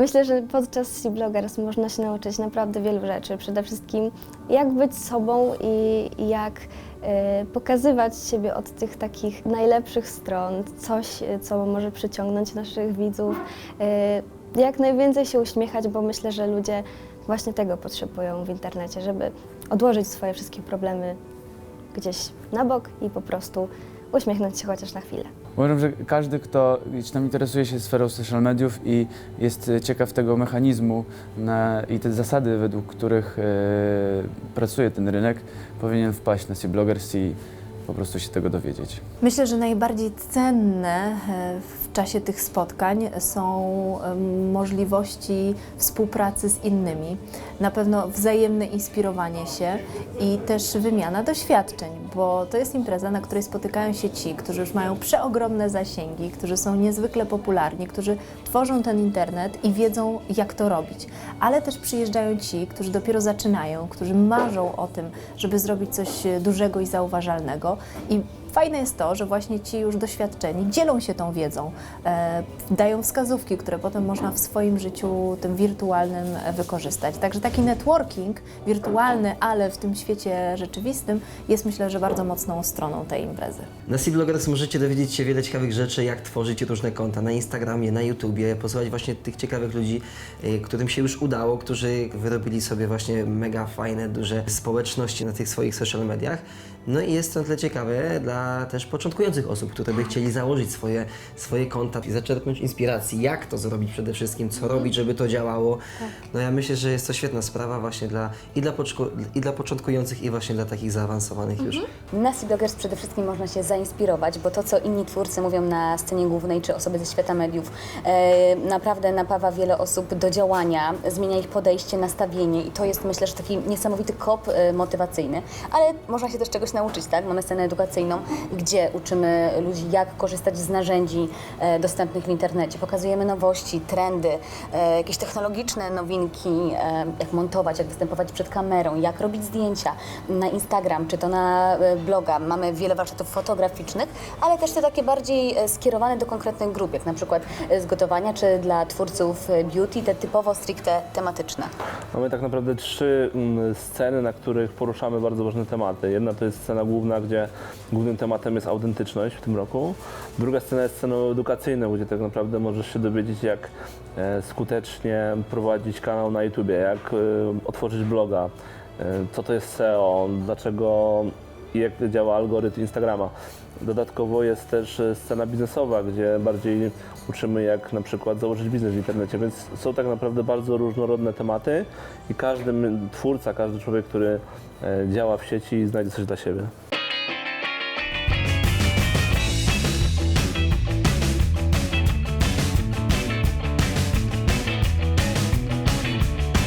Myślę, że podczas Sea Bloggers można się nauczyć naprawdę wielu rzeczy. Przede wszystkim jak być sobą i jak e, pokazywać siebie od tych takich najlepszych stron, coś, e, co może przyciągnąć naszych widzów. E, jak najwięcej się uśmiechać, bo myślę, że ludzie właśnie tego potrzebują w internecie, żeby odłożyć swoje wszystkie problemy gdzieś na bok i po prostu uśmiechnąć się chociaż na chwilę. Uważam, że każdy, kto gdzieś tam interesuje się sferą social mediów i jest e, ciekaw tego mechanizmu na, i te zasady, według których e, pracuje ten rynek, powinien wpaść na Sea Bloggers i po prostu się tego dowiedzieć. Myślę, że najbardziej cenne e, w czasie tych spotkań są możliwości współpracy z innymi, na pewno wzajemne inspirowanie się i też wymiana doświadczeń, bo to jest impreza, na której spotykają się ci, którzy już mają przeogromne zasięgi, którzy są niezwykle popularni, którzy tworzą ten internet i wiedzą, jak to robić. Ale też przyjeżdżają ci, którzy dopiero zaczynają, którzy marzą o tym, żeby zrobić coś e, dużego i zauważalnego. I fajne jest to, że właśnie ci już doświadczeni dzielą się tą wiedzą, e, dają wskazówki, które potem można w swoim życiu tym wirtualnym e, wykorzystać. Także taki networking wirtualny, ale w tym świecie rzeczywistym jest myślę, że bardzo mocną stroną tej imprezy. Na Sea Bloggers możecie dowiedzieć się wiele ciekawych rzeczy, jak tworzyć różne konta na Instagramie, na YouTubie, posłuchać właśnie tych ciekawych ludzi, y, którym się już udało, którzy wyrobili sobie właśnie mega fajne, duże społeczności na tych swoich social mediach. No i jest to na tyle ciekawe dla też początkujących osób, które by chcieli założyć swoje, swoje konta i zaczerpnąć inspiracji, jak to zrobić przede wszystkim, co robić, żeby to działało. No ja myślę, że jest to świetna sprawa właśnie dla, i, dla poczku, i dla początkujących, i właśnie dla takich zaawansowanych już. Na Sea Bloggers przede wszystkim można się zainspirować, bo to, co inni twórcy mówią na scenie głównej, czy osoby ze świata mediów, e, naprawdę napawa wiele osób do działania, zmienia ich podejście, nastawienie i to jest, myślę, że taki niesamowity kop e, motywacyjny. Ale można się też czegoś nauczyć, tak? Mamy scenę edukacyjną, gdzie uczymy ludzi, jak korzystać z narzędzi e, dostępnych w internecie. Pokazujemy nowości, trendy, e, jakieś technologiczne nowinki, e, jak montować, jak występować przed kamerą, jak robić zdjęcia na Instagram, czy to na bloga. Mamy wiele warsztatów fotograficznych, ale też te takie bardziej skierowane do konkretnych grup, jak na przykład z gotowania, czy dla twórców beauty, te typowo stricte tematyczne. Mamy tak naprawdę trzy mm, sceny, na których poruszamy bardzo ważne tematy. Jedna to jest scena główna, gdzie głównym tematem jest autentyczność w tym roku. Druga scena jest sceną edukacyjną, gdzie tak naprawdę możesz się dowiedzieć, jak e, skutecznie prowadzić kanał na YouTubie, jak e, otworzyć bloga, e, co to jest SEO, dlaczego i jak działa algorytm Instagrama. Dodatkowo jest też scena biznesowa, gdzie bardziej uczymy jak na przykład założyć biznes w internecie, więc są tak naprawdę bardzo różnorodne tematy i każdy twórca, każdy człowiek, który działa w sieci znajdzie coś dla siebie.